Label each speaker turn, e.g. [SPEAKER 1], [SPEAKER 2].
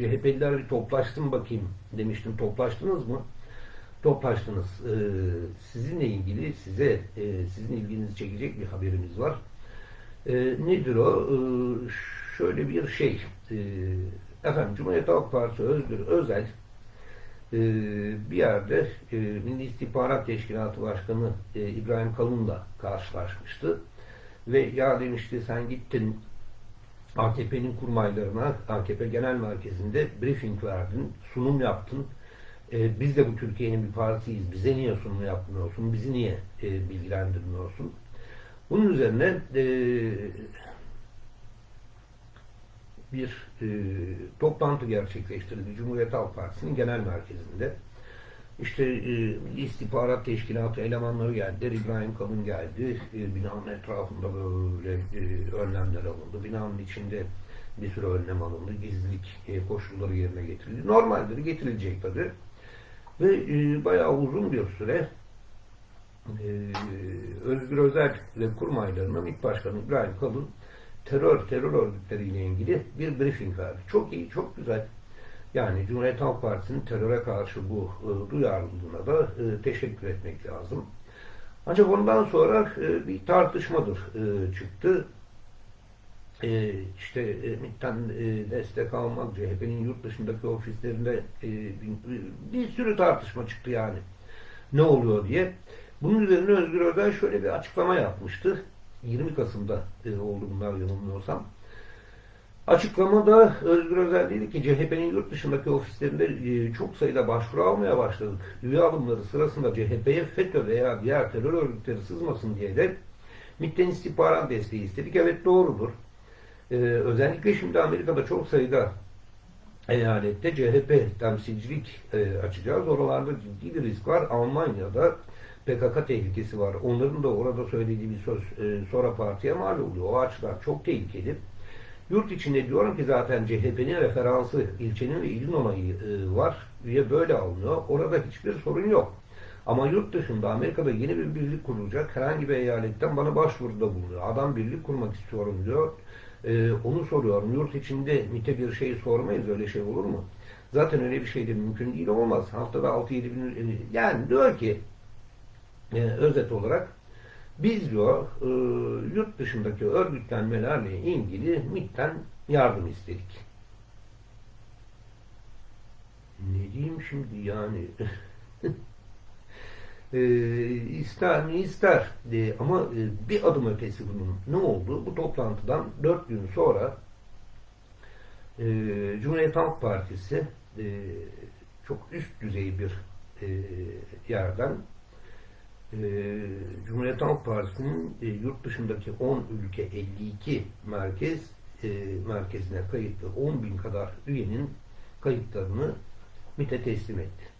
[SPEAKER 1] CHP'liler bir toplaştım bakayım demiştim. Toplaştınız mı? Toplaştınız. Ee, sizinle ilgili size e, sizin ilginizi çekecek bir haberimiz var. Ee, nedir o? Ee, şöyle bir şey. Ee, efendim Cumhuriyet Halk Partisi Özgür Özel e, bir yerde e, Milli İstihbarat Teşkilatı Başkanı e, İbrahim Kalın'la karşılaşmıştı. Ve ya demişti sen gittin AKP'nin kurmaylarına, AKP Genel Merkezi'nde briefing verdin, sunum yaptın. E, biz de bu Türkiye'nin bir partisiyiz. Bize niye sunum yapmıyorsun? Bizi niye e, bilgilendirmiyorsun? Bunun üzerine e, bir e, toplantı gerçekleştirildi Cumhuriyet Halk Partisi'nin genel merkezinde. İşte e, istihbarat teşkilatı elemanları geldiler. İbrahim Kalın geldi. E, binanın etrafında böyle e, önlemler alındı. Binanın içinde bir sürü önlem alındı. Gizlilik e, koşulları yerine getirildi. Normaldir getirilecek tabii. Ve e, bayağı uzun bir süre e, Özgür Özel ve kurmaylarının ilk başkanı İbrahim Kalın terör, terör örgütleriyle ilgili bir briefing verdi. Çok iyi, çok güzel. Yani Cumhuriyet Halk Partisi'nin teröre karşı bu e, duyarlılığına da e, teşekkür etmek lazım. Ancak ondan sonra e, bir tartışmadır e, çıktı. E, işte MİT'ten e, destek almak, CHP'nin yurt dışındaki ofislerinde e, bir sürü tartışma çıktı yani. Ne oluyor diye. Bunun üzerine Özgür Özel şöyle bir açıklama yapmıştı. 20 Kasım'da e, oldu bunlar yanılmıyorsam. Açıklamada Özgür Özel dedi ki CHP'nin yurt dışındaki ofislerinde e, çok sayıda başvuru almaya başladık. Üye alımları sırasında CHP'ye FETÖ veya diğer terör örgütleri sızmasın diye de MİT'ten istihbarat desteği istedik. Evet doğrudur. Ee, özellikle şimdi Amerika'da çok sayıda eyalette CHP temsilcilik e, açacağız. Oralarda ciddi bir risk var. Almanya'da PKK tehlikesi var. Onların da orada söylediği bir söz e, sonra partiye mal oluyor. O açıdan çok tehlikeli. Yurt içinde diyorum ki zaten CHP'nin referansı ilçenin ve ilin onayı e, var. Üye böyle alınıyor. Orada hiçbir sorun yok. Ama yurt dışında Amerika'da yeni bir birlik kurulacak. Herhangi bir eyaletten bana başvuruda bulunuyor. Adam birlik kurmak istiyorum diyor. E, onu soruyorum. Yurt içinde MİT'e bir şey sormayız. Öyle şey olur mu? Zaten öyle bir şey de mümkün değil olmaz. Haftada 6-7 bin yani diyor ki e, özet olarak biz diyor e, yurt dışındaki örgütlenmelerle ilgili MİT'ten yardım istedik. Ne diyeyim şimdi yani e, ister mi ister e, ama e, bir adım ötesi bunun ne oldu? Bu toplantıdan dört gün sonra e, Cumhuriyet Halk Partisi e, çok üst düzey bir e, yerden e, Cumhuriyet Halk Partisi'nin e, yurt dışındaki 10 ülke 52 merkez e, merkezine kayıtlı 10 bin kadar üyenin kayıtlarını MİT'e teslim etti.